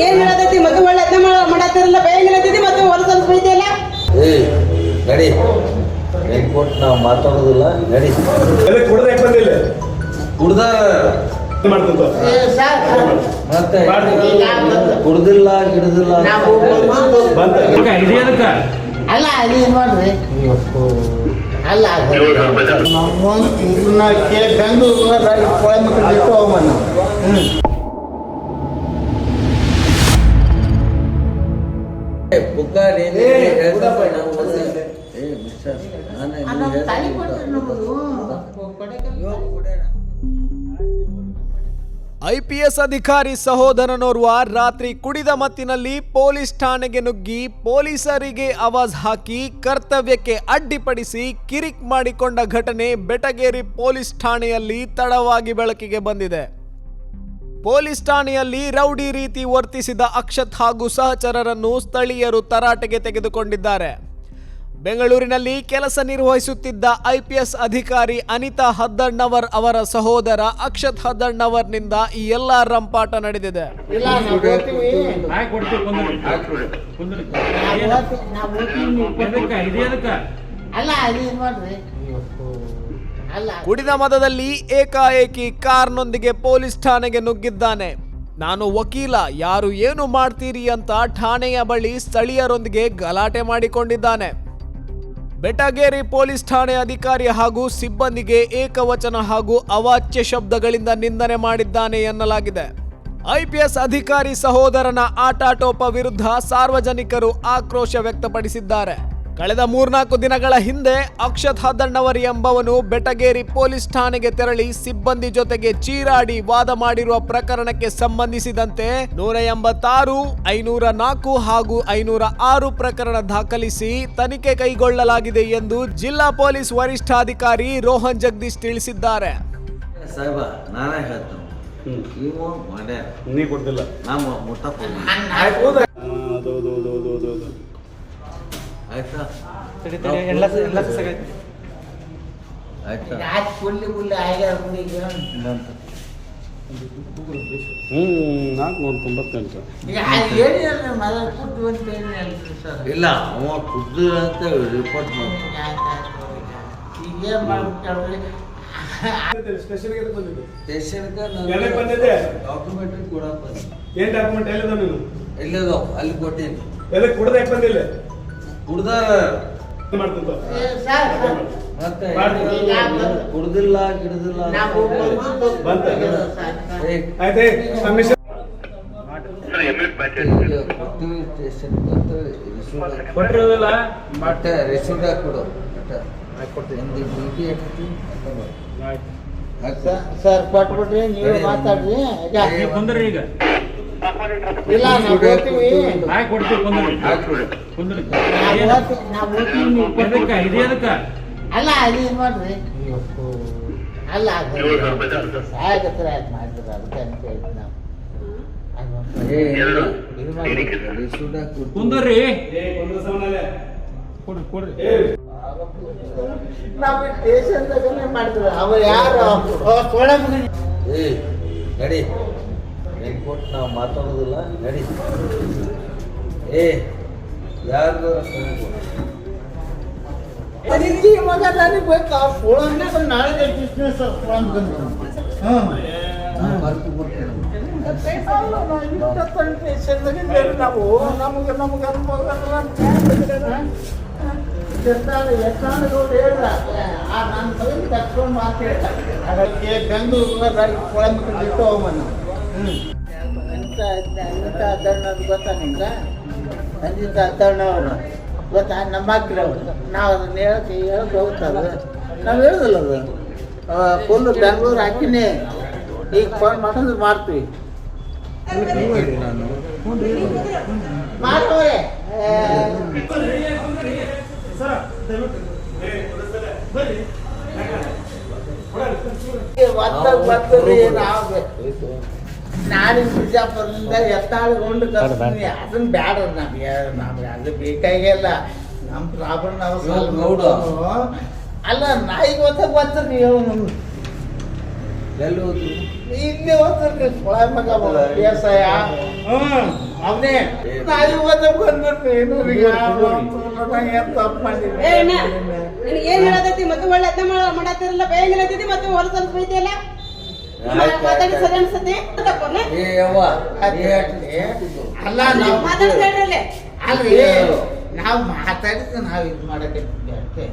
ಏನು ಹೇಳತೈತಿ ಮತ್ತೆ ಒಳ್ಳೆ ಅರ್ಥ ಮಾಡತ್ತಿರಲ್ಲ ಬೇಗ ಹೇಳತೈತಿ ಮತ್ತೆ ಹೊಲಸ ಅನ್ಸ್ಬಿಡ್ತಿಯಲ್ಲ ಏ ನಡಿ ಕೊಟ್ಟು ನಾವು ಮಾತಾಡೋದಿಲ್ಲ ನಡಿ ಕುಡ್ದ ಕುಡ್ದು ಬಂದಿಲ್ಲ ಕುಡ್ದ. ಮತ್ತೆ. ಕುಡ್ದಿಲ್ಲ ಗಿಡದಿಲ್ಲ ಅಲ್ಲ ಅದು ನೋಡ್ರಿ ಅಲ್ಲ ಇದನ್ನ ಕೇಳಿ ಬೆಂಗಳೂರು ಕೋಯಂಬತ್ತೂರು ಬಿಟ್ಟು ಹೋಗ್ಬಂದು ಹ್ಞೂ ಏ. ನಾವು ಮಿಸ್ಟರ್ ನಾನು ಐಪಿಎಸ್ ಅಧಿಕಾರಿ ಸಹೋದರನೋರ್ವ ರಾತ್ರಿ ಕುಡಿದ ಮತ್ತಿನಲ್ಲಿ ಪೊಲೀಸ್ ಠಾಣೆಗೆ ನುಗ್ಗಿ ಪೊಲೀಸರಿಗೆ ಆವಾಜ್ ಹಾಕಿ ಕರ್ತವ್ಯಕ್ಕೆ ಅಡ್ಡಿಪಡಿಸಿ ಕಿರಿಕ್ ಮಾಡಿಕೊಂಡ ಘಟನೆ ಬೆಟಗೇರಿ ಪೊಲೀಸ್ ಠಾಣೆಯಲ್ಲಿ ತಡವಾಗಿ ಬೆಳಕಿಗೆ ಬಂದಿದೆ. ಪೊಲೀಸ್ ಠಾಣೆಯಲ್ಲಿ ರೌಡಿ ರೀತಿ ವರ್ತಿಸಿದ ಅಕ್ಷತ್ ಹಾಗೂ ಸಹಚರರನ್ನು ಸ್ಥಳೀಯರು ತರಾಟೆಗೆ ತೆಗೆದುಕೊಂಡಿದ್ದಾರೆ. ಬೆಂಗಳೂರಿನಲ್ಲಿ ಕೆಲಸ ನಿರ್ವಹಿಸುತ್ತಿದ್ದ ಐಪಿಎಸ್ ಅಧಿಕಾರಿ ಅನಿತಾ ಹದ್ದಣ್ಣವರ್ ಅವರ ಸಹೋದರ ಅಕ್ಷತ್ ಹದ್ದಣ್ಣವರ್ನಿಂದ ಈ ಎಲ್ಲ ರಂಪಾಟ ನಡೆದಿದೆ. ಕುಡಿದ ಮದದಲ್ಲಿ ಏಕಾಏಕಿ ಕಾರ್ನೊಂದಿಗೆ ಪೊಲೀಸ್ ಠಾಣೆಗೆ ನುಗ್ಗಿದ್ದಾನೆ. ನಾನು ವಕೀಲ, ಯಾರು ಏನು ಮಾಡ್ತೀರಿ ಅಂತ ಠಾಣೆಯ ಬಳಿ ಸ್ಥಳೀಯರೊಂದಿಗೆ ಗಲಾಟೆ ಮಾಡಿಕೊಂಡಿದ್ದಾನೆ. ಬೆಟಗೇರಿ ಪೊಲೀಸ್ ಠಾಣೆ ಅಧಿಕಾರಿ ಹಾಗೂ ಸಿಬ್ಬಂದಿಗೆ ಏಕವಚನ ಹಾಗೂ ಅವಾಚ್ಯ ಶಬ್ದಗಳಿಂದ ನಿಂದನೆ ಮಾಡಿದ್ದಾನೆ ಎನ್ನಲಾಗಿದೆ. ಐಪಿಎಸ್ ಅಧಿಕಾರಿ ಸಹೋದರನ ಆಟಾಟೋಪ ವಿರುದ್ಧ ಸಾರ್ವಜನಿಕರು ಆಕ್ರೋಶ ವ್ಯಕ್ತಪಡಿಸಿದ್ದಾರೆ. ಕಳೆದ ಮೂರ್ನಾಲ್ಕು ದಿನಗಳ ಹಿಂದೆ ಅಕ್ಷತ್ ಹದಣ್ಣವರ್ ಎಂಬವನು ಬೆಟಗೇರಿ ಪೊಲೀಸ್ ಠಾಣೆಗೆ ತೆರಳಿ ಸಿಬ್ಬಂದಿ ಜೊತೆಗೆ ಚೀರಾಡಿ ವಾದ ಮಾಡಿರುವ ಪ್ರಕರಣಕ್ಕೆ ಸಂಬಂಧಿಸಿದಂತೆ ನೂರ ಎಂಬತ್ತಾರು ಐನೂರ ನಾಲ್ಕು ಹಾಗೂ ಐನೂರ ಆರು ಪ್ರಕರಣ ದಾಖಲಿಸಿ ತನಿಖೆ ಕೈಗೊಳ್ಳಲಾಗಿದೆ ಎಂದು ಜಿಲ್ಲಾ ಪೊಲೀಸ್ ವರಿಷ್ಠಾಧಿಕಾರಿ ರೋಹನ್ ಜಗದೀಶ್ ತಿಳಿಸಿದ್ದಾರೆ. ಸಾಹೇಬ ನಾನೇ ಹೇಳ್ತೇನೆ. ಇವು ಕೊಡ್ತಿಲ್ಲ. ನಮ್ಮ ಮುಟ್ಟಪ್ಪ ಆಯ್ತಾ? ಆಯ್ತಾ. ಆಯ್ತು? ಫುಲ್ಲಿ ಫುಲ್ಲಿ ಆಗ್ಯಾರ ಈಗ. ಹ್ಞೂ ನಾಲ್ಕುನೂರ ತೊಂಬತ್ತೆಂಟು ಇಲ್ಲ ಅವ ಕುಡ್ದು ಅಂತ ರಿಪೋರ್ಟ್ ಮಾಡಿ ಈಗ ಏನು ಡಾಕ್ಯುಮೆಂಟ್ ಎಲ್ಲಿದ ನೀನು ಎಲ್ಲಿದಾವ ಅಲ್ಲಿ ಕೊಟ್ಟೇನು ಎಲ್ಲ ಕುಡ್ದು ಬಂದಿಲ್ಲ? ಕುಡ್ದಾರ. ಮತ್ತೆ. ಕುಡ್ದಿಲ್ಲ ಗಿಡದಿಲ್ಲ. ಮತ್ತೆ ರಿಸೀವ್ ಕೊಡು ನಿಮ್ದು ಡ್ಯೂಟಿ ಸರ್, ಸರ್ ಕೊಟ್ಬಿಟ್ರಿ ನೀವು ಮಾತಾಡ್ರಿ ಕುಂದ್ರಿ ಈಗ. ಇಲ್ಲ ನಾವು ಹೋಗ್ತೀವಿ ಹಾಕಿ ಕೊಡ್ತೀವಿ ಕುಂದ್ರಿ ಹಾಕ್ಬಿಡು ಕುಂದ್ರಿ ನಾವು ಇದು ಅಲ್ಲ ಅದು ನೋಡ್ರಿ. ಅಲ್ಲ ಆಯ್ತು ಮಾಡಿದ್ರು ಅದಕ್ಕೆ ಅಂತ ಹೇಳಿದ್ದು ನಾವು. ಇದು ಕುಂದ್ರಿ ಕೊಡ್ರಿ ಏ ನಾವು ಸ್ಟೇಷನ್ದಾಗನೇ ಮಾಡಿದ್ರು ಅವ ಯಾರು ಸೋಳ ಮಗನ ಏ ನಡಿ ಏನ್ ಕೊಟ್ಟು ನಾವು ಮಾತಾಡೋದಿಲ್ಲ ನಡಿ ಏ ಯಾರ್ದು ಇಲ್ಲಿ ಮಗ ನನಗೆ ಬೇಕು ಆ ಸೋಳನ್ನ ನಾಳೆ ಬಿಸ್ನೆಸ್ ಸೋಳ ಮಗನ ಹ್ಞೂ ಮರ್ತು ಬಿಡ್ತೀನಿ ನಾವು ನಮಗೆ ನಮಗೆ ಅನುಭವ ಹೇಳ್ದ ಆ ನನ್ನ ಕಟ್ಕೊಂಡು ಮಾತಾಡ ಅದಕ್ಕೆ ಬೆಂಗಳೂರು ಬಿಟ್ಟು ಗೊತ್ತಾ ನಿಮ್ಗೆ ಗೊತ್ತಾ? ನಮ್ಮ ನಾವು ಅದನ್ನ ಹೇಳಕ್ಕೆ ಹೇಳಕ್ಕೆ ಹೋಗ್ತಾರೆ ನಾವು ಹೇಳೋದಿಲ್ಲ ಅದು? ಫುಲ್ಲು ಬೆಂಗಳೂರು ಹಾಕಿನಿ. ಈಗ ಫೋನ್ ಮಾಡೋದು ಮಾಡ್ತೀವಿ. ನಾನು. ನಾವು ನಾಡಿನ ಬಿಜಾಪುರದಿಂದ ಎತ್ತಾಳ್ಕೊಂಡು ಕರ್ತೀನಿ ಅದನ್ನ ಬ್ಯಾಡ ನಮ್ಗೆ ನಮ್ಗೆ ಅದು ಬೇಕಾಗಿಲ್ಲ ನಮ್ಮ ಪ್ರಾಬ್ಲಮ್ ನಾವು ಅಲ್ಲ ನಾಯಿಗೆ ಒತ್ತ ಬಂತು ಅವನು ಎಲ್ಲಿ ಹೋದ್ರು ಇಲ್ಲಿ ಓದ್ತಿರ್ಲಿ ಕೊಳ ಮಗ ಬೇಸಾಯ ಹ್ಮ್ ಅವನೇ ನಾಯಿ ಓದ ಬಂದ್ಬಿಟ್ರಿ ಏನ್ ತಪ್ಪು ಮಾಡಿದ್ವಿ ಏ ಅಣ್ಣ ನಿನಗೆ ಏನ್ ಹೇಳತೈತಿ ಮತ್ತೆ ಒಳ್ಳೆ ಮಾಡತ್ತಿರಲ್ಲ ಹೇಳತೈತಿ ಮತ್ತೆ ಸ್ವಲ್ಪ ಮಾತಾಡಿ ಸರಿ ಅಲ್ಲ ನಾವು ಅಲ್ರಿ ನಾವು ಮಾತಾಡಿದ್ರೆ ನಾವು ಇದು ಮಾಡಕ್ಕೆ ಅಷ್ಟೇ